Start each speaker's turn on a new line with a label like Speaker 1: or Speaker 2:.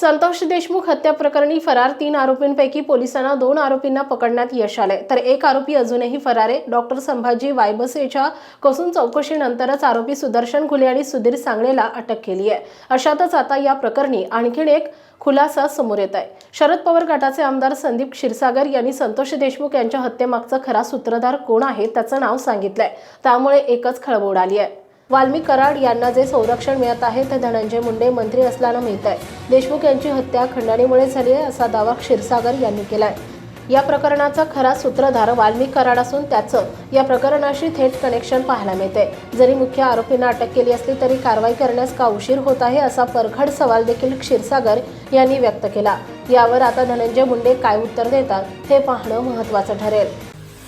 Speaker 1: संतोष देशमुख हत्या प्रकरणी फरार तीन आरोपींपैकी पोलिसांना दोन आरोपींना पकडण्यात यश आले तर एक आरोपी अजूनही फरार आहे. डॉक्टर संभाजी वायबसेच्या कसून चौकशीनंतरच आरोपी सुदर्शन घुले आणि सुधीर सांगळेला अटक केली आहे. अशातच आता या प्रकरणी आणखीन एक खुलासा समोर येत आहे. शरद पवार गटाचे आमदार संदीप क्षीरसागर यांनी संतोष देशमुख यांच्या हत्येमागचा खरा सूत्रधार कोण आहे त्याचं नाव सांगितलंय. त्यामुळे एकच खळबळ उडाली आहे. वाल्मिक कराड यांना जे संरक्षण मिळत आहे ते धनंजय मुंडे मंत्री असल्यानं मिळत आहे. देशमुख यांची हत्या खंडणीमुळे झाली आहे असा दावा क्षीरसागर यांनी केला आहे या प्रकरणाचा खरा सूत्रधार वाल्मिक कराड असून त्याचं या प्रकरणाशी थेट कनेक्शन पाहायला मिळते जरी मुख्य आरोपींना अटक केली असली तरी कारवाई करण्यास का उशीर होत आहे असा परखड सवाल देखील क्षीरसागर यांनी व्यक्त केला. यावर आता धनंजय मुंडे काय उत्तर देतात हे पाहणं महत्त्वाचं ठरेल.